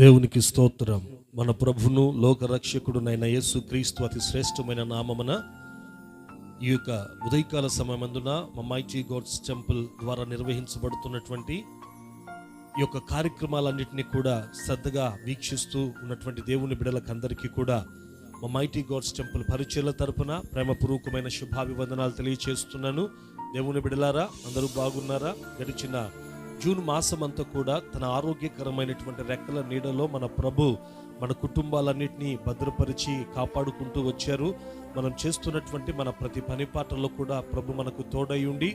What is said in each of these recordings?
దేవునికి స్తోత్రం. మన ప్రభును లోకరక్షకుడునైన యేసు క్రీస్తు అతి శ్రేష్టమైన నామమున ఈ యొక్క ఉదయకాల సమయమందున మమ్మాయిచీ గోడ్స్ టెంపుల్ ద్వారా నిర్వహించబడుతున్నటువంటి ఈ యొక్క కార్యక్రమాలన్నింటినీ కూడా శ్రద్ధగా వీక్షిస్తూ ఉన్నటువంటి దేవుని బిడలకు అందరికీ కూడా మా మైటీ గాడ్స్ టెంపుల్ పరిచయల తరపున ప్రేమపూర్వకమైన శుభాభివందనాలు తెలియచేస్తున్నాను. దేవుని బిడలారా అందరూ బాగున్నారా? గడిచిన జూన్ మాసం అంతా కూడా తన ఆరోగ్యకరమైనటువంటి రెక్కల నీడలో మన ప్రభు మన కుటుంబాలన్నింటినీ భద్రపరిచి కాపాడుకుంటూ వచ్చారు. మనం చేస్తున్నటువంటి మన ప్రతి పనిపాటల్లో కూడా ప్రభు మనకు తోడై ఉండి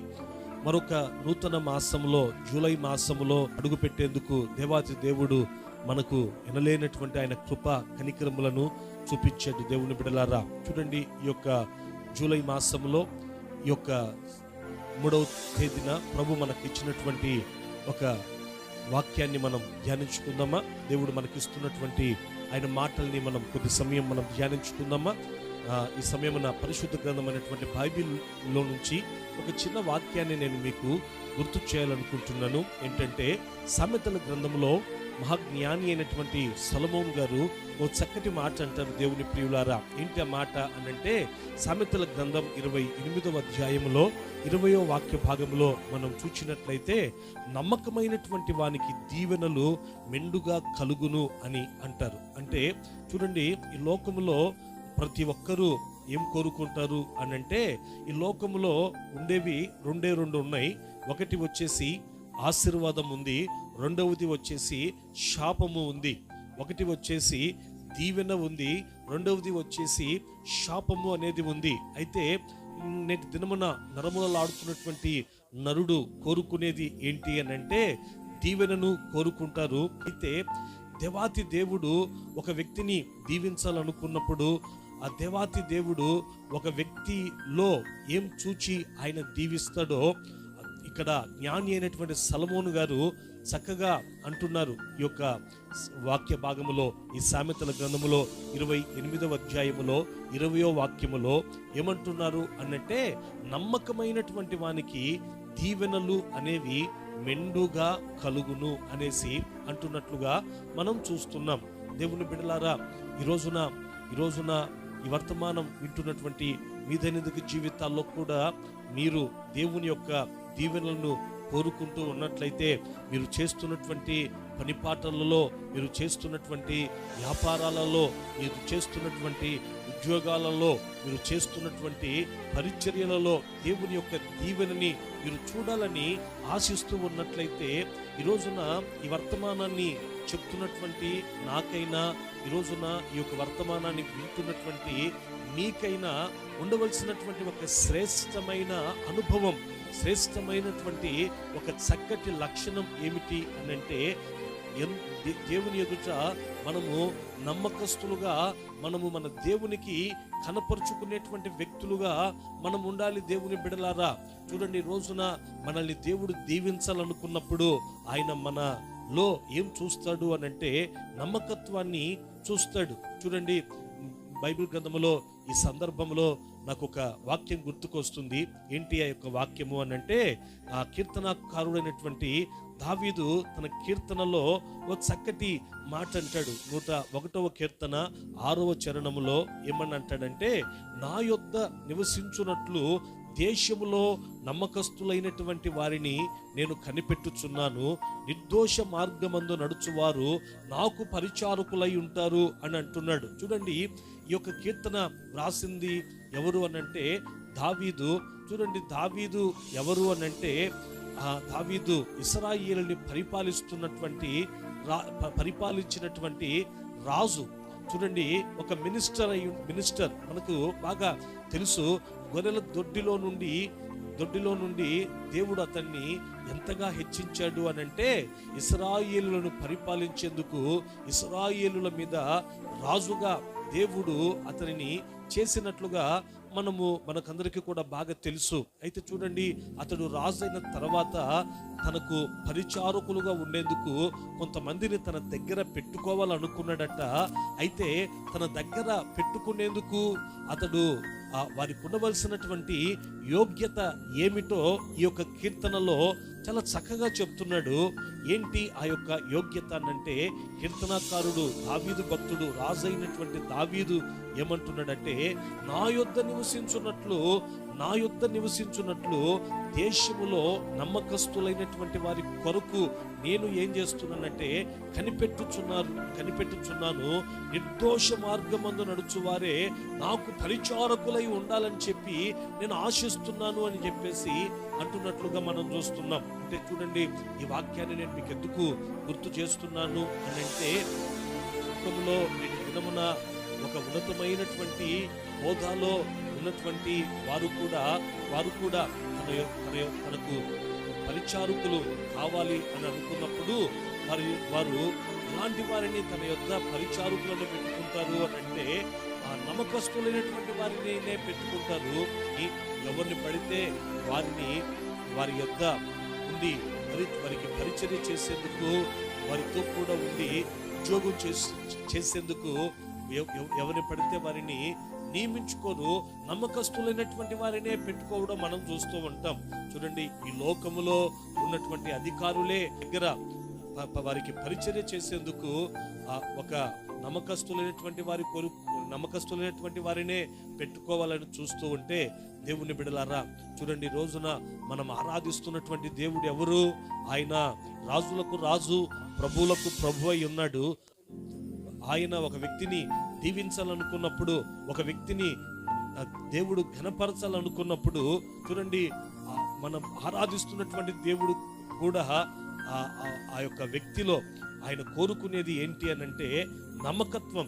మరొక నూతన మాసంలో జూలై మాసంలో అడుగుపెట్టేందుకు దేవాతి దేవుడు మనకు ఎనలేనటువంటి ఆయన కృప కనికరములను చూపించాడు దేవుని బిడలారా. చూడండి ఈ యొక్క జూలై మాసంలో ఈ యొక్క మూడవ తేదీన ప్రభు మనకి ఇచ్చినటువంటి ఒక వాక్యాన్ని మనం ధ్యానించుకుందామా? దేవుడు మనకిస్తున్నటువంటి ఆయన మాటల్ని మనం కొద్ది సమయం మనం ధ్యానించుకుందామా? ఈ సమయమున పరిశుద్ధ గ్రంథమైనటువంటి బైబిల్లో నుంచి ఒక చిన్న వాక్యాన్ని నేను మీకు గుర్తు చేయాలనుకుంటున్నాను. ఏంటంటే సామెతల గ్రంథంలో మహాజ్ఞాని అయినటువంటి సలమోన్ గారు ఓ చక్కటి మాట అంటారు దేవుని ప్రియులారా. ఏంటి ఆ మాట అనంటే సామెతల గ్రంథం ఇరవై ఎనిమిదవ అధ్యాయంలో ఇరవయో వాక్య భాగంలో మనం చూచినట్లయితే నమ్మకమైనటువంటి వానికి దీవెనలు మెండుగా కలుగును అని అంటారు. అంటే చూడండి ఈ లోకములో ప్రతి ఒక్కరూ ఏం కోరుకుంటారు అని అంటే ఈ లోకంలో ఉండేవి రెండే రెండు ఉన్నాయి. ఒకటి వచ్చేసి ఆశీర్వాదం ఉంది రెండవది వచ్చేసి శాపము ఉంది. ఒకటి వచ్చేసి దీవెన ఉంది. రెండవది వచ్చేసి శాపము అనేది ఉంది. అయితే నేటి దినమున నరములలాడుతున్నటువంటి నరుడు కోరుకునేది ఏంటి అని అంటే దీవెనను కోరుకుంటారు. అయితే దేవాతి దేవుడు ఒక వ్యక్తిని దీవించాలనుకున్నప్పుడు ఆ దేవాతి దేవుడు ఒక వ్యక్తిలో ఏం చూచి ఆయన దీవిస్తాడో ఇక్కడ జ్ఞాని అయినటువంటి సలమోను గారు చక్కగా అంటున్నారు ఈ యొక్క వాక్య భాగములో ఈ సామెతల గ్రంథములో ఇరవై ఎనిమిదవ అధ్యాయములో ఇరవయో వాక్యములో ఏమంటున్నారు అనంటే నమ్మకమైనటువంటి వానికి దీవెనలు అనేవి మెండుగా కలుగును అనేసి అంటున్నట్లుగా మనం చూస్తున్నాం. దేవుని బిడలారా ఈ రోజున ఈ రోజున ఈ వర్తమానం వింటున్నటువంటి మీ జీవితాల్లో కూడా మీరు దేవుని యొక్క దీవెనలను కోరుకుంటూ ఉన్నట్లయితే మీరు చేస్తున్నటువంటి పనిపాటలలో మీరు చేస్తున్నటువంటి వ్యాపారాలలో మీరు చేస్తున్నటువంటి ఉద్యోగాలలో మీరు చేస్తున్నటువంటి పరిచర్యలలో దేవుని యొక్క దీవెనని మీరు చూడాలని ఆశిస్తూ ఉన్నట్లయితే ఈ రోజున ఈ వర్తమానాన్ని చెప్తున్నటువంటి నాకైనా ఈ రోజున ఈ యొక్క వర్తమానాన్ని వింటున్నటువంటి మీకైనా ఉండవలసినటువంటి ఒక శ్రేష్టమైన అనుభవం శ్రేష్టమైనటువంటి ఒక చక్కటి లక్షణం ఏమిటి అని అంటే దే- దేవుని ఎదుట మనము నమ్మకస్తులుగా మనము మన దేవునికి కనపరుచుకునేటువంటి వ్యక్తులుగా మనం ఉండాలి దేవుని బిడలారా. చూడండి రోజున మనల్ని దేవుడు దీవించాలనుకున్నప్పుడు ఆయన మనలో ఏం చూస్తాడు అని అంటే నమ్మకత్వాన్ని చూస్తాడు. చూడండి బైబిల్ గ్రంథములో ఈ సందర్భంలో నాకు ఒక వాక్యం గుర్తుకొస్తుంది. ఏంటి ఆ యొక్క వాక్యము అని అంటే ఆ కీర్తనకారుడైనటువంటి దావీదు తన కీర్తనలో ఒక చక్కటి మాట అంటాడు. నూట ఒకటవ కీర్తన ఆరవ చరణములో ఏమని అంటాడంటే నా యొద్ద నివసించున్నట్లు దేశములో నమ్మకస్తులైనటువంటి వారిని నేను కనిపెట్టుచున్నాను. నిర్దోష మార్గమందు నడుచువారు నాకు పరిచారకులై ఉంటారు అని అంటున్నాడు. చూడండి ఈ యొక్క కీర్తన రాసింది ఎవరు అనంటే దావీదు. చూడండి దావీదు ఎవరు అనంటే దావీదు ఇస్రాయిల్ని పరిపాలిస్తున్నటువంటి రా- పరిపాలించినటువంటి రాజు. చూడండి ఒక మినిస్టర్ అయి మినిస్టర్ మనకు బాగా తెలుసు. గొర్రెల దొడ్డిలో నుండి దొడ్డిలో నుండి దేవుడు అతన్ని ఎంతగా హెచ్చించాడు అని అంటే ఇస్రాయిలులను పరిపాలించేందుకు ఇస్రాయిలుల మీద రాజుగా దేవుడు అతనిని చేసినట్లుగా మనము మనకందరికీ కూడా బాగా తెలుసు. అయితే చూడండి అతడు రాజైన తర్వాత తనకు పరిచారకులుగా ఉండేందుకు కొంతమందిని తన దగ్గర పెట్టుకోవాలనుకున్నాడట. అయితే తన దగ్గర పెట్టుకునేందుకు అతడు వారికి ఉండవలసినటువంటి యోగ్యత ఏమిటో ఈ యొక్క కీర్తనలో చాలా చక్కగా చెప్తున్నాడు. ఏంటి ఆ యొక్క యోగ్యత అంటే కీర్తనాకారుడు దావీదు భక్తుడు రాజైనటువంటి దావీదు ఏమంటున్నాడంటే నా యొద్ద నివసించున్నట్లు నా యొద్ద నివసించున్నట్లు దేశములో నమ్మకస్తులైనటువంటి వారి కొరకు నేను ఏం చేస్తున్నానంటే కనిపెట్టుచున్నారు కనిపెట్టుచున్నాను. నిర్దోష మార్గమందు నడుచువారే నాకు పరిచారకులై ఉండాలని చెప్పి నేను ఆశిస్తున్నాను అని చెప్పేసి అంటున్నట్లుగా మనం చూస్తున్నాం. అంటే చూడండి ఈ వాక్యాన్ని నేను మీకు ఎందుకు గుర్తు చేస్తున్నాను అని అంటే లోకంలో నేను దినమున ఒక ఉన్నతమైనటువంటి హోదాలో ఉన్నటువంటి వారు కూడా వారు కూడా తన తన తనకు పరిచారకులు కావాలి అని అనుకున్నప్పుడు వారి వారు ఎలాంటి వారిని తన యొక్క పరిచారకులను పెట్టుకుంటారు అని అంటే ఆ నమ్మకస్తులైనటువంటి వారిని పెట్టుకుంటారు. ఎవరిని పడితే వారిని వారి యొక్క ఉండి మరి వారికి పరిచర్య చేసేందుకు వారితో కూడా ఉండి ఉద్యోగం చేసేందుకు ఎవరిని పడితే వారిని నియమించుకోరు నమ్మకస్తులైనటువంటి వారినే పెట్టుకోవడం మనం చూస్తూ ఉంటాం. చూడండి ఈ లోకములో ఉన్నటువంటి అధికారులే దగ్గర వారికి పరిచర్య చేసేందుకు ఆ, ఒక నమ్మకస్తులైనటువంటి వారి కొరు నమ్మకస్తులైనటువంటి వారినే పెట్టుకోవాలని చూస్తూ ఉంటే దేవుని బిడలారా చూడండి రోజున మనం ఆరాధిస్తున్నటువంటి దేవుడు ఎవరు? ఆయన రాజులకు రాజు ప్రభువులకు ప్రభు అయి ఉన్నాడు. ఆయన ఒక వ్యక్తిని దీవించాలనుకున్నప్పుడు ఒక వ్యక్తిని దేవుడు ఘనపరచాలనుకున్నప్పుడు చూడండి మనం ఆరాధిస్తున్నటువంటి దేవుడు కూడా ఆ యొక్క వ్యక్తిలో ఆయన కోరుకునేది ఏంటి అని అంటే నమ్మకత్వం.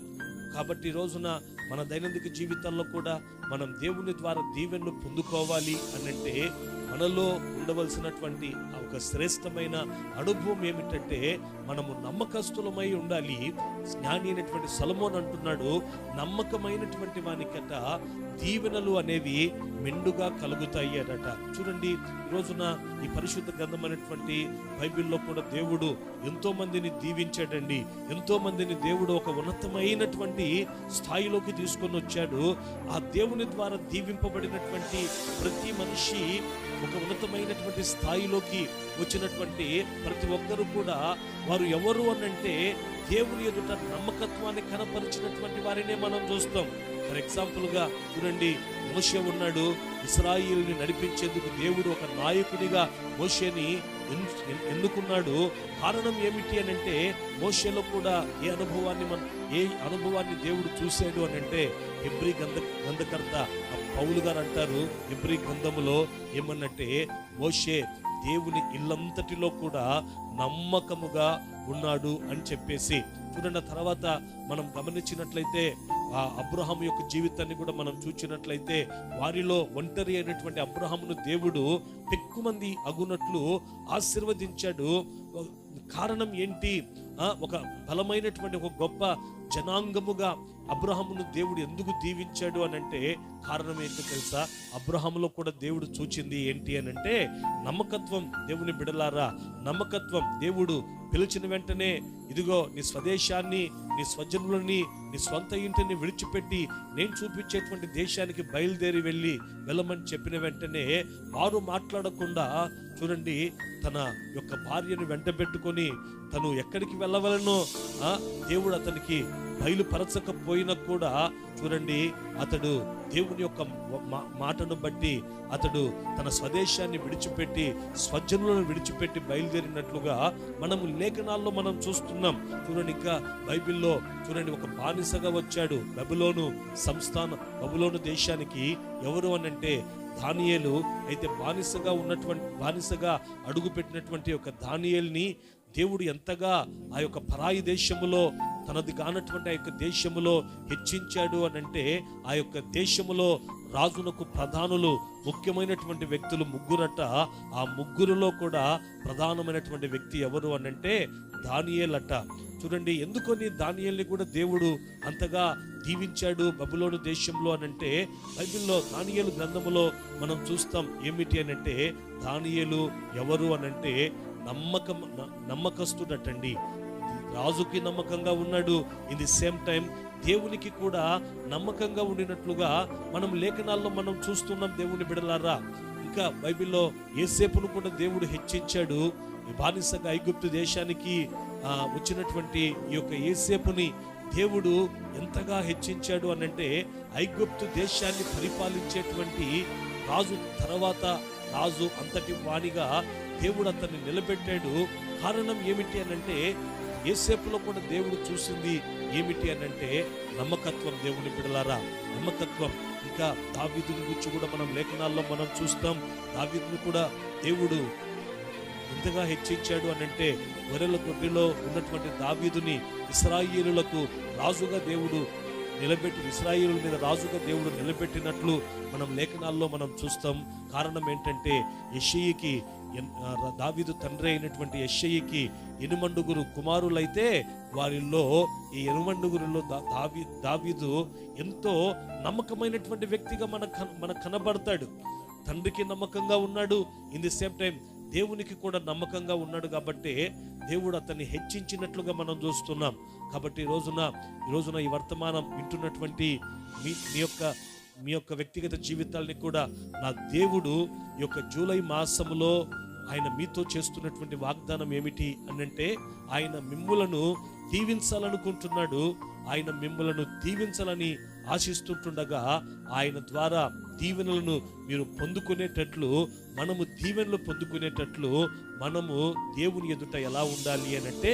కాబట్టి ఈ రోజున మన దైనందిక జీవితాల్లో కూడా మనం దేవుని ద్వారా దీవెనలు పొందుకోవాలి అనంటే మనలో ఉండవలసినటువంటి ఒక శ్రేష్టమైన అనుభవం ఏమిటంటే మనము నమ్మకస్తులమై ఉండాలి. జ్ఞాని అయినటువంటి సలమోన్ అంటున్నాడు. నమ్మకమైనటువంటి వానికట దీవెనలు అనేవి మెండుగా కలుగుతాయి అన్నట. చూడండి రోజున ఈ పరిశుద్ధ గ్రంథమైనటువంటి బైబిల్లో కూడా దేవుడు ఎంతో మందిని దీవించాడండి. ఎంతో మందిని దేవుడు ఒక ఉన్నతమైనటువంటి స్థాయిలోకి తీసుకొని వచ్చాడు. ఆ దేవుడు దేవుని ద్వారా దీవింపబడినటువంటి ప్రతి మనిషి ఒక ఉన్నతమైనటువంటి స్థాయిలోకి వచ్చినటువంటి ప్రతి ఒక్కరు కూడా వారు ఎవరు అనంటే దేవుని ఎదుట నమ్మకత్వాన్ని కనపరిచినటువంటి వారినే మనం చూస్తాం. ఫర్ ఎగ్జాంపుల్గా చూడండి మోషే ఉన్నాడు. ఇస్రాయిల్ని నడిపించేందుకు దేవుడు ఒక నాయకుడిగా మోషేని ఎందుకున్నాడు? కారణం ఏమిటి అని అంటే మోషలో కూడా ఏ అనుభవాన్ని మన ఏ అనుభవాన్ని దేవుడు చూశాడు అని అంటే ఎబ్రి గంధ గంధకర్త పౌలు గారు అంటారు ఎబ్రి గంధములో ఏమన్నట్టే మోషే దేవుని ఇల్లంతటిలో కూడా నమ్మకముగా ఉన్నాడు అని చెప్పేసి. చూడండి తర్వాత మనం గమనించినట్లయితే ఆ అబ్రహం యొక్క జీవితాన్ని కూడా మనం చూచినట్లయితే వారిలో ఒంటరి అయినటువంటి అబ్రహమును దేవుడు ఎక్కువ మంది అగునట్లు ఆశీర్వదించాడు. కారణం ఏంటి? ఒక బలమైనటువంటి ఒక గొప్ప జనాంగముగా అబ్రహమును దేవుడు ఎందుకు దీవించాడు అని అంటే కారణం ఏంటో తెలుసా? అబ్రహంలో కూడా దేవుడు చూచింది ఏంటి అని అంటే నమ్మకత్వం దేవుని బిడలారా నమ్మకత్వం దేవుడు పిలిచిన వెంటనే ఇదిగో నీ స్వదేశాన్ని నీ స్వజనులని నీ స్వంత ఇంటిని విడిచిపెట్టి నేను చూపించేటువంటి దేశానికి బయలుదేరి వెళ్ళి వెళ్ళమని చెప్పిన వెంటనే వారు మాట్లాడకుండా చూడండి తన యొక్క భార్యను వెంటబెట్టుకొని తను ఎక్కడికి వెళ్ళవలనో దేవుడు అతనికి బయలుపరచకపోయినా కూడా చూడండి అతడు దేవుని యొక్క మా- మాటను బట్టి అతడు తన స్వదేశాన్ని విడిచిపెట్టి స్వజనులను విడిచిపెట్టి బయలుదేరినట్లుగా మనము లేఖనాల్లో మనం చూస్తున్నాం. చూడండి ఇంకా బైబిల్లో చూడండి ఒక బానిసగా వచ్చాడు బబులోను సంస్థాన బబులోను దేశానికి. ఎవరు అనంటే దానియేలు. అయితే బానిసగా ఉన్నటువంటి బానిసగా అడుగుపెట్టినటువంటి ఒక దానియేల్ని దేవుడు ఎంతగా ఆ యొక్క పరాయి దేశములో తనది కానటువంటి ఆ యొక్క దేశములో హెచ్చించాడు అని అంటే ఆ యొక్క దేశములో రాజునకు ప్రధానులు ముఖ్యమైనటువంటి వ్యక్తులు ముగ్గురట ఆ ముగ్గురులో కూడా ప్రధానమైనటువంటి వ్యక్తి ఎవరు అని అంటే దానియేలట. చూడండి ఎందుకని దానియల్ని కూడా దేవుడు అంతగా దీవించాడు బబులోను దేశంలో అని అంటే బైబిల్లో దానియేలు గ్రంథములో మనం చూస్తాం ఏమిటి అని అంటే దానియేలు ఎవరు అని అంటే నమ్మకం నమ్మకస్తుడటండి. రాజుకి నమ్మకంగా ఉన్నాడు. ఇన్ ది సేమ్ టైం దేవునికి కూడా నమ్మకంగా ఉండినట్లుగా మనం లేఖనాల్లో మనం చూస్తున్నాం దేవుని బిడలారా. ఇంకా బైబిల్లో ఏసేపును కూడా దేవుడు హెచ్చించాడు. బానిసగా ఐగుప్తు దేశానికి వచ్చినటువంటి ఈ యొక్క ఏసేపుని దేవుడు ఎంతగా హెచ్చించాడు అనంటే ఐగుప్తు దేశాన్ని పరిపాలించేటువంటి రాజు తర్వాత రాజు అంతటి వాణిగా దేవుడు అతన్ని నిలబెట్టాడు. కారణం ఏమిటి అనంటే ఏసేపులో కూడా దేవుడు చూసింది ఏమిటి అని అంటే నమ్మకత్వం దేవుని బిడలారా నమ్మకత్వం. ఇంకా దావిదుని గురించి కూడా మనం లేఖనాల్లో మనం చూస్తాం. దావీదుని కూడా దేవుడు ఎంతగా హెచ్చించాడు అనంటే గొర్రెల గొడ్డిలో ఉన్నటువంటి దావీదుని ఇస్రాయిలులకు రాజుగా దేవుడు నిలబెట్టి ఇస్రాయిలు మీద రాజుగా దేవుడు నిలబెట్టినట్లు మనం లేఖనాల్లో మనం చూస్తాం. కారణం ఏంటంటే యషయికి దావీదు తండ్రి అయినటువంటి యెషయికి ఎనుమండుగురు కుమారులైతే వారిలో ఈ ఎనుమండుగురులో దా- దావీ దావీదు ఎంతో నమ్మకమైనటువంటి వ్యక్తిగా మన కన- మన కనబడతాడు. తండ్రికి నమ్మకంగా ఉన్నాడు. ఇన్ ది సేమ్ టైం దేవునికి కూడా నమ్మకంగా ఉన్నాడు కాబట్టి దేవుడు అతన్ని హెచ్చించినట్లుగా మనం చూస్తున్నాం. కాబట్టి ఈ రోజున ఈ రోజున ఈ వర్తమానం వింటున్నటువంటి మీ మీ యొక్క మీ యొక్క వ్యక్తిగత జీవితాల్ని కూడా నా దేవుడు ఈ యొక్క జూలై మాసములో ఆయన మీతో చేస్తున్నటువంటి వాగ్దానం ఏమిటి అనంటే ఆయన మిమ్ములను దీవించాలనుకుంటున్నాడు. ఆయన మిమ్ములను దీవించాలని ఆశిస్తుంటుండగా ఆయన ద్వారా దీవెనలను మీరు పొందుకునేటట్లు మనము దీవెనలు పొందుకునేటట్లు మనము దేవుని ఎదుట ఎలా ఉండాలి అని అంటే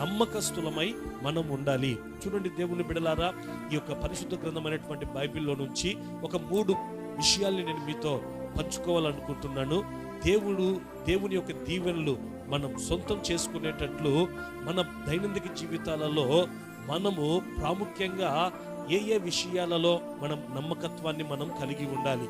నమ్మకస్తులమై మనం ఉండాలి. చూడండి దేవుని బిడలారా ఈ యొక్క పరిశుద్ధ గ్రంథమైనటువంటి బైబిల్లో నుంచి ఒక మూడు విషయాల్ని నేను మీతో పంచుకోవాలనుకుంటున్నాను. దేవుడు దేవుని యొక్క దీవెనలు మనం సొంతం చేసుకునేటట్లు మన దైనందిక జీవితాలలో మనము ప్రాముఖ్యంగా ఏ ఏ విషయాలలో మనం నమ్మకత్వాన్ని మనం కలిగి ఉండాలి?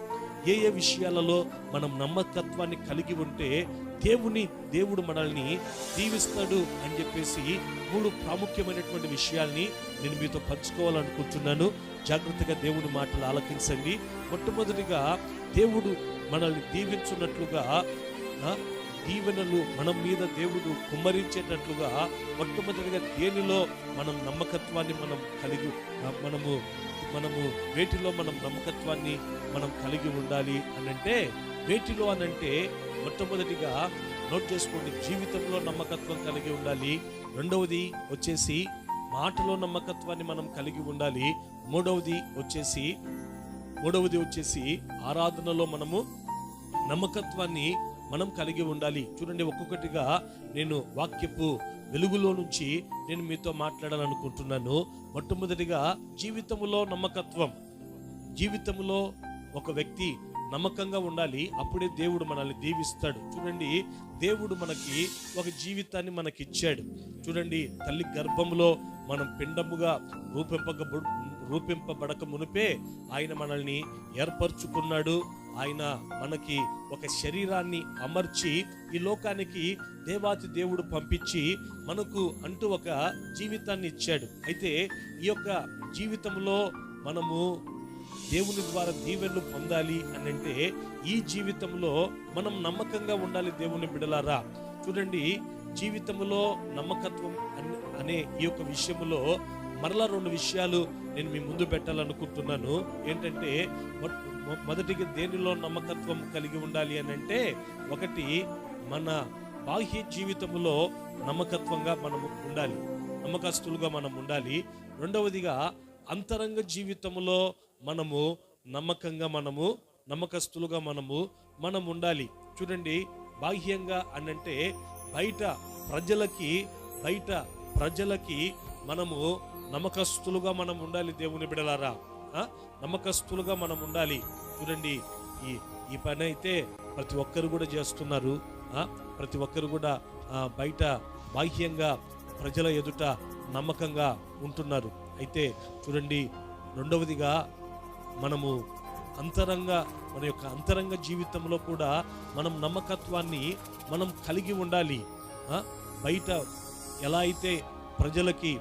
ఏ ఏ విషయాలలో మనం నమ్మకత్వాన్ని కలిగి ఉంటే దేవుని దేవుడు మనల్ని దీవిస్తాడు అని చెప్పేసి మూడు ప్రాముఖ్యమైనటువంటి విషయాల్ని నేను మీతో పంచుకోవాలనుకుంటున్నాను. జాగ్రత్తగా దేవుని మాటలు ఆలకించండి. మొట్టమొదటిగా దేవుడు మనల్ని దీవించున్నట్లుగా దీవెనలు మనం మీద దేవుడు కుమ్మరించేటట్లుగా మొట్టమొదటిగా దేనిలో మనం నమ్మకత్వాన్ని మనం కలిగి మనము మనము వేటిలో మనం నమ్మకత్వాన్ని మనం కలిగి ఉండాలి అనంటే వేటిలో అనంటే మొట్టమొదటిగా నోట్ చేసుకోండి జీవితంలో నమ్మకత్వం కలిగి ఉండాలి. రెండవది వచ్చేసి మాటలో నమ్మకత్వాన్ని మనం కలిగి ఉండాలి. మూడవది వచ్చేసి మూడవది వచ్చేసి ఆరాధనలో మనము నమ్మకత్వాన్ని మనం కలిగి ఉండాలి. చూడండి ఒక్కొక్కటిగా నేను వాక్యపు వెలుగులో నుంచి నేను మీతో మాట్లాడాలనుకుంటున్నాను. మొట్టమొదటిగా జీవితంలో నమ్మకత్వం. జీవితంలో ఒక వ్యక్తి నమ్మకంగా ఉండాలి అప్పుడే దేవుడు మనల్ని దీవిస్తాడు. చూడండి దేవుడు మనకి ఒక జీవితాన్ని మనకి ఇచ్చాడు చూడండి తల్లి గర్భంలో మనం పిండముగా రూపింపక రూపింపబడక మునిపే ఆయన మనల్ని ఏర్పరచుకున్నాడు. ఆయన మనకి ఒక శరీరాన్ని అమర్చి ఈ లోకానికి దేవాతి దేవుడు పంపించి మనకు అంటూ ఒక జీవితాన్ని ఇచ్చాడు. అయితే ఈ యొక్క జీవితంలో మనము దేవుని ద్వారా దీవెనలు పొందాలి అని అంటే ఈ జీవితంలో మనం నమ్మకంగా ఉండాలి దేవుని బిడలారా. చూడండి జీవితంలో నమ్మకత్వం అనే ఈ యొక్క విషయంలో మరలా రెండు విషయాలు నేను మీ ముందు పెట్టాలనుకుంటున్నాను. ఏంటంటే మొదటిగా దేనిలో నమ్మకత్వం కలిగి ఉండాలి అని అంటే ఒకటి మన బాహ్య జీవితంలో నమ్మకత్వంగా మనము ఉండాలి. నమ్మకస్తులుగా మనం ఉండాలి. రెండవదిగా అంతరంగ జీవితంలో మనము నమ్మకంగా మనము నమ్మకస్తులుగా మనము మనం ఉండాలి. చూడండి బాహ్యంగా అనంటే బయట ప్రజలకి బయట ప్రజలకి మనము నమ్మకస్తులుగా మనం ఉండాలి దేవుని బిడలారా. నమ్మకస్తులుగా మనం ఉండాలి. చూడండి ఈ ఈ పని అయితే ప్రతి ఒక్కరు కూడా చేస్తున్నారు. ప్రతి ఒక్కరు కూడా బయట బాహ్యంగా ప్రజల ఎదుట నమ్మకంగా ఉంటున్నారు. అయితే చూడండి రెండవదిగా మనము అంతరంగ మన యొక్క అంతరంగ జీవితంలో కూడా మనం నమ్మకత్వాన్ని మనం కలిగి ఉండాలి. బయట ఎలా అయితే ప్రజలకి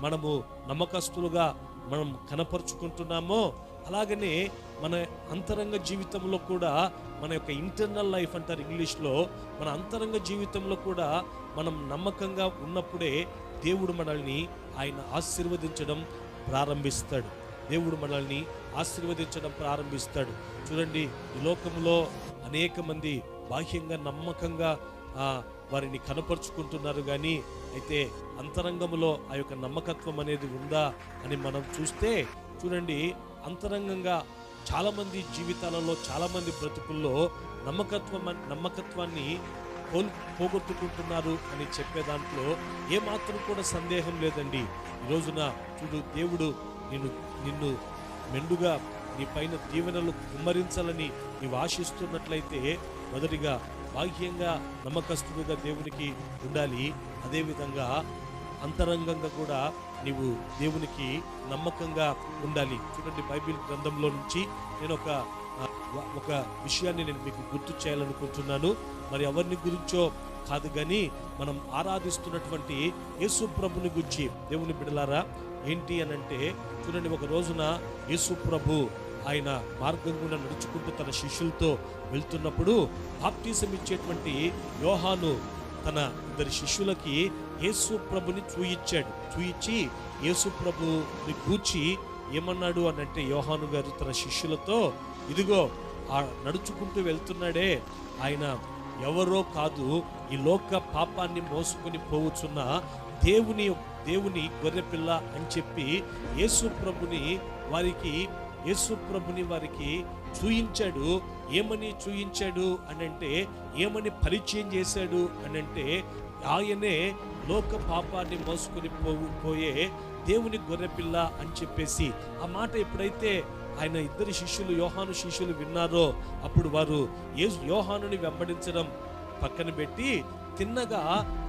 మనము నమ్మకస్తులుగా మనం కనపరుచుకుంటున్నామో అలాగనే మన అంతరంగ జీవితంలో కూడా మన యొక్క ఇంటర్నల్ లైఫ్ అంటారు ఇంగ్లీష్లో మన అంతరంగ జీవితంలో కూడా మనం నమ్మకంగా ఉన్నప్పుడే దేవుడు మనల్ని ఆయన ఆశీర్వదించడం ప్రారంభిస్తాడు. దేవుడు మనల్ని ఆశీర్వదించడం ప్రారంభిస్తాడు. చూడండి ఈ లోకంలో అనేక మంది బాహ్యంగా నమ్మకంగా వారిని కనపరుచుకుంటున్నారు కానీ అయితే అంతరంగంలో ఆ యొక్క నమ్మకత్వం అనేది ఉందా అని మనం చూస్తే చూడండి అంతరంగంగా చాలామంది జీవితాలలో చాలామంది బ్రతుకుల్లో నమ్మకత్వం నమ్మకత్వాన్ని కోల్ పోగొట్టుకుంటున్నారు అని చెప్పే దాంట్లో ఏమాత్రం కూడా సందేహం లేదండి. ఈ రోజున చూడు దేవుడు నిన్ను నిన్ను మెండుగా నీ పైన దీవెనలు కుమ్మరించాలని నీవు ఆశిస్తున్నట్లయితే మొదటిగా బాహ్యంగా నమ్మకస్తుడుగా దేవునికి ఉండాలి. అదేవిధంగా అంతరంగంగా కూడా నీవు దేవునికి నమ్మకంగా ఉండాలి. చూడండి బైబిల్ గ్రంథంలో నుంచి నేను ఒక ఒక విషయాన్ని నేను మీకు గుర్తు చేయాలనుకుంటున్నాను. మరి ఎవరిని గురించో కాదు కానీ మనం ఆరాధిస్తున్నటువంటి యేసు ప్రభుని గురించి దేవుని బిడలారా ఏంటి అని అంటే చూడండి ఒక రోజున యేసు ప్రభు ఆయన మార్గం గుండా నడుచుకుంటూ తన శిష్యులతో వెళ్తున్నప్పుడు బాప్టిజం ఇచ్చేటువంటి యోహాను తన ఇద్దరి శిష్యులకి యేసు ప్రభుని చూయించాడు చూయించి యేసు ప్రభుని కూర్చి ఏమన్నాడు అని అంటే యోహాను గారు తన శిష్యులతో ఇదిగో ఆ నడుచుకుంటూ వెళ్తున్నాడే ఆయన ఎవరో కాదు ఈ లోక పాపాన్ని మోసుకొని పోవచ్చున్న దేవుని దేవుని గొర్రెపిల్ల అని చెప్పి యేసు ప్రభుని వారికి యేసు ప్రభుని వారికి చూయించాడు. ఏమని చూయించాడు అనంటే ఏమని పరిచయం చేశాడు అనంటే ఆయనే లోక పాపాన్ని మోసుకొని పో పోయే దేవుని గొర్రెపిల్ల అని చెప్పేసి ఆ మాట ఎప్పుడైతే ఆయన ఇద్దరు శిష్యులు యోహాను శిష్యులు విన్నారో అప్పుడు వారు ఏ యోహానుని వెంబడించడం పక్కన పెట్టి తిన్నగా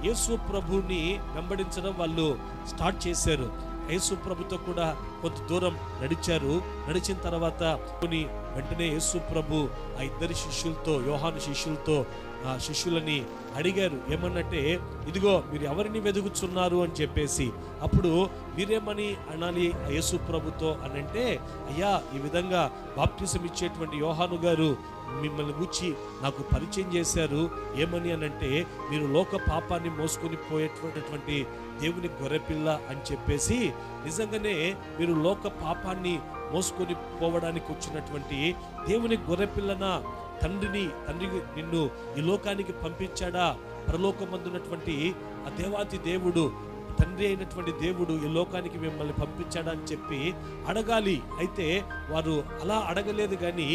యేసు ప్రభుని వెంబడించడం వాళ్ళు స్టార్ట్ చేశారు. యేసు ప్రభుతో కూడా కొంత దూరం నడిచారు. నడిచిన తర్వాత కొన్ని వెంటనే యేసు ప్రభు ఆ ఇద్దరి శిష్యులతో యోహాను శిష్యులతో ఆ శిష్యులని అడిగారు. ఏమన్నట్టే ఇదిగో మీరు ఎవరిని వెదుగుతున్నారు అని చెప్పేసి. అప్పుడు మీరేమని అనాలి ఆ యేసు ప్రభుతో? అని అంటే అయ్యా ఈ విధంగా బాప్టిజం ఇచ్చేటువంటి యోహాను గారు మిమ్మల్ని గుచ్చి నాకు పరిచయం చేశారు. ఏమని అని అంటే మీరు లోక పాపాన్ని మోసుకొని పోయేటటువంటి దేవుని గొర్రెపిల్ల అని చెప్పేసి నిజంగానే మీరు లోక పాపాన్ని మోసుకొని పోవడానికి వచ్చినటువంటి దేవుని గొర్రెపిల్లన తండ్రిని తండ్రి నిన్ను ఈ లోకానికి పంపించాడా? పరలోకమందున్నటువంటి ఆ దేవాతి దేవుడు తండ్రి అయినటువంటి దేవుడు ఈ లోకానికి మిమ్మల్ని పంపించాడని అని చెప్పి అడగాలి. అయితే వారు అలా అడగలేదు కానీ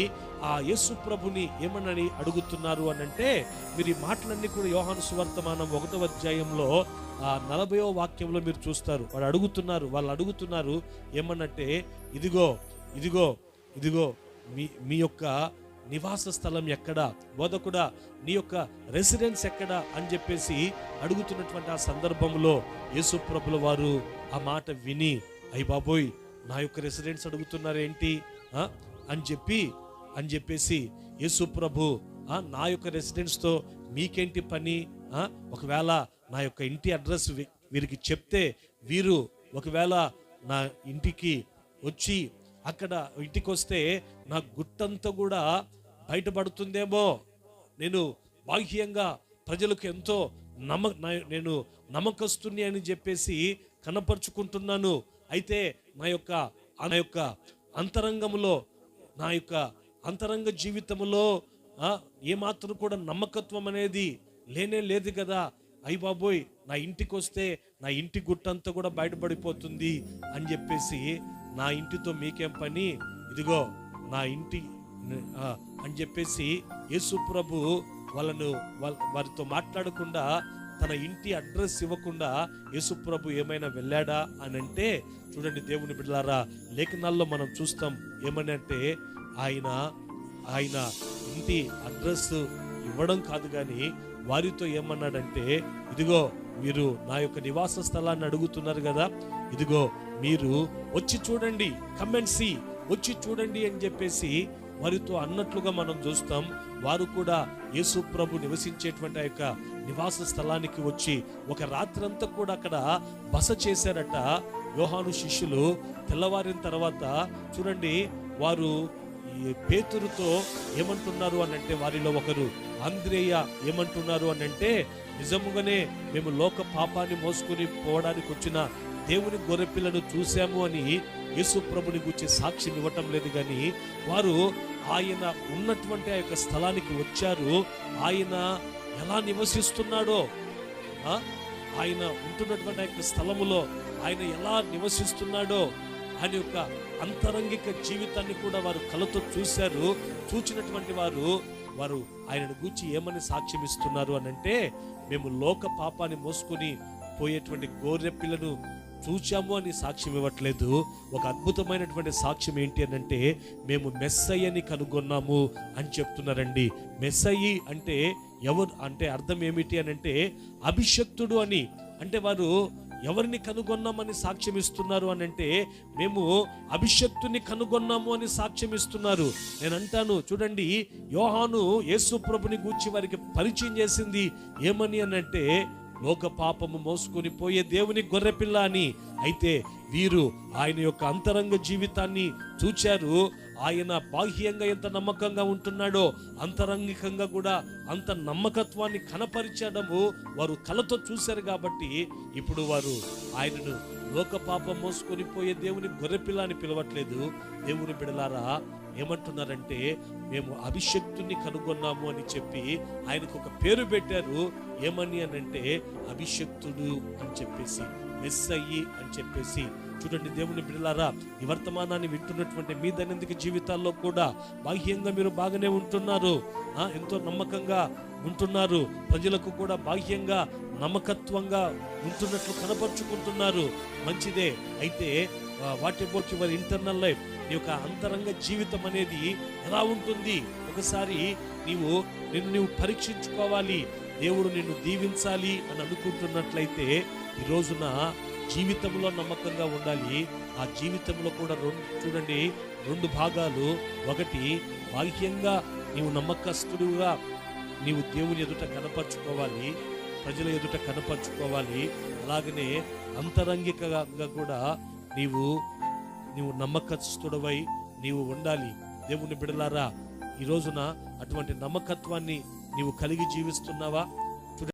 ఆ యేసు ప్రభుని ఏమనని అడుగుతున్నారు అని అంటే మీరు ఈ మాటలన్నీ కూడా యోహాను సువర్తమానం ఒకటో అధ్యాయంలో ఆ నలభయో వాక్యంలో మీరు చూస్తారు. వాడు అడుగుతున్నారు వాళ్ళు అడుగుతున్నారు ఏమన్నట్టే ఇదిగో ఇదిగో ఇదిగో మీ మీ యొక్క నివాస స్థలం ఎక్కడ? బోధకుడా నీ యొక్క రెసిడెన్స్ ఎక్కడ? అని చెప్పేసి అడుగుతున్నటువంటి ఆ సందర్భంలో యేసుప్రభుల వారు ఆ మాట విని అయ్యి బాబోయ్ నా యొక్క రెసిడెన్స్ అడుగుతున్నారేంటి అని చెప్పి అని చెప్పేసి యేసుప్రభు నా యొక్క రెసిడెన్స్తో మీకేంటి పని? ఒకవేళ నా యొక్క ఇంటి అడ్రస్ వీరికి చెప్తే వీరు ఒకవేళ నా ఇంటికి వచ్చి అక్కడ ఇంటికి వస్తే నా గుట్టంతా కూడా బయటపడుతుందేమో. నేను బాహ్యంగా ప్రజలకు ఎంతో నమ్మ నా- నేను నమ్మకస్తుని అని చెప్పేసి కనపరుచుకుంటున్నాను. అయితే నా యొక్క నా యొక్క అంతరంగంలో నా యొక్క అంతరంగ జీవితంలో ఏమాత్రం కూడా నమ్మకత్వం అనేది లేనే లేదు కదా. అయ్యి బాబోయ్ నా ఇంటికి వస్తే నా ఇంటి గుట్టంతా కూడా బయటపడిపోతుంది అని చెప్పేసి నా ఇంటితో మీకేం పని? ఇదిగో నా ఇంటి అని చెప్పేసి యేసు ప్రభు వాళ్ళను వారితో మాట్లాడకుండా తన ఇంటి అడ్రస్ ఇవ్వకుండా యేసు ప్రభు ఏమైనా వెళ్ళాడా అని అంటే చూడండి దేవుని బిడ్డలారా లేఖనాల్లో మనం చూస్తాం ఏమని అంటే ఆయన ఆయన ఇంటి అడ్రస్ ఇవ్వడం కాదు కానీ వారితో ఏమన్నాడంటే ఇదిగో మీరు నా యొక్క నివాస స్థలాన్ని అడుగుతున్నారు కదా ఇదిగో మీరు వచ్చి చూడండి కమెంట్సి వచ్చి చూడండి అని చెప్పేసి వారితో అన్నట్లుగా మనం చూస్తాం. వారు కూడా యేసు ప్రభు నివసించేటువంటి ఆ యొక్క నివాస స్థలానికి వచ్చి ఒక రాత్రంతా కూడా అక్కడ బస చేశారట. యోహాను శిష్యులు తెల్లవారిన తర్వాత చూడండి వారు ఈ పేతురుతో ఏమంటున్నారు అని అంటే వారిలో ఒకరు ఆంధ్రేయ ఏమంటున్నారు అని అంటే నిజముగానే మేము లోక పాపాన్ని మోసుకొని పోవడానికి వచ్చిన దేవుని గొర్రెపిల్లను చూశాము అని యేసు ప్రభుని గురించి సాక్ష్యం ఇవ్వటం లేదు కానీ వారు ఆయన ఉన్నటువంటి ఆ యొక్క స్థలానికి వచ్చారు. ఆయన ఎలా నివసిస్తున్నాడో ఆయన ఉంటున్నటువంటి ఆ యొక్క స్థలములో ఆయన ఎలా నివసిస్తున్నాడో ఆయన యొక్క అంతరంగిక జీవితాన్ని కూడా వారు కలతో చూశారు. చూచినటువంటి వారు వారు ఆయనను గూర్చి ఏమని సాక్ష్యం ఇస్తున్నారు అని అంటే మేము లోక పాపాన్ని మోసుకొని పోయేటువంటి గోర్రె పిల్లను చూచాము అని సాక్ష్యం ఇవ్వట్లేదు. ఒక అద్భుతమైనటువంటి సాక్ష్యం ఏంటి అని అంటే మేము మెస్సయ్యని కనుగొన్నాము అని చెప్తున్నారండి. మెస్సయ్యి అంటే ఎవరు అంటే అర్థం ఏమిటి అని అంటే అభిషక్తుడు అని. అంటే వారు ఎవరిని కనుగొన్నామని సాక్ష్యం ఇస్తున్నారు అని అంటే మేము అభిషక్తుని కనుగొన్నాము అని సాక్ష్యం ఇస్తున్నారు. నేను అంటాను చూడండి యోహాను యేసు ప్రభుని గూర్చి వారికి పరిచయం చేసింది ఏమని అని అంటే లోక పాపము మోసుకొని పోయే దేవుని గొర్రెపిల్ల అని అయితే వీరు ఆయన యొక్క అంతరంగ జీవితాన్ని చూచారు. ఆయన బాహ్యంగా ఎంత నమ్మకంగా ఉంటున్నాడో అంతరంగికంగా కూడా అంత నమ్మకత్వాన్ని కనపరిచడము వారు కలతో చూశారు కాబట్టి ఇప్పుడు వారు ఆయనను లోక పాపం మోసుకొని పోయే దేవుని గొర్రెపిల్ల అని పిలవట్లేదు. దేవుని బిడలారా ఏమంటున్నారంటే మేము అభిషక్తుని కనుగొన్నాము అని చెప్పి ఆయనకు ఒక పేరు పెట్టారు. ఏమని అని అంటే అభిషక్తుడు అని చెప్పేసి మెస్సయ్యి అని చెప్పేసి. చూడండి దేవుని బిడ్డలారా ఈ వర్తమానాన్ని వింటున్నటువంటి మీ దైనందిక జీవితాల్లో కూడా బాహ్యంగా మీరు బాగానే ఉంటున్నారు. ఎంతో నమ్మకంగా ఉంటున్నారు. ప్రజలకు కూడా బాహ్యంగా నమ్మకత్వంగా ఉంటున్నట్లు కనపరుచుకుంటున్నారు. మంచిదే. అయితే what about your internal life? నీ యొక్క అంతరంగ జీవితం అనేది ఎలా ఉంటుంది? ఒకసారి నీవు నిన్ను నీవు పరీక్షించుకోవాలి దేవుడు నిన్ను దీవించాలి అని అనుకుంటున్నట్లయితే ఈ రోజున జీవితంలో నమ్మకంగా ఉండాలి. ఆ జీవితంలో కూడా రెండు చూడండి రెండు భాగాలు. ఒకటి బాహ్యంగా నీవు నమ్మకస్తుడుగా నీవు దేవుని ఎదుట కనపరుచుకోవాలి ప్రజల ఎదుట కనపరుచుకోవాలి. అలాగనే అంతరంగికంగా కూడా నీవు నీవు నమ్మకస్తుడవై నీవు ఉండాలి. దేవుని బిడలారా ఈ రోజున అటువంటి నమ్మకత్వాన్ని నీవు కలిగి జీవిస్తున్నావా?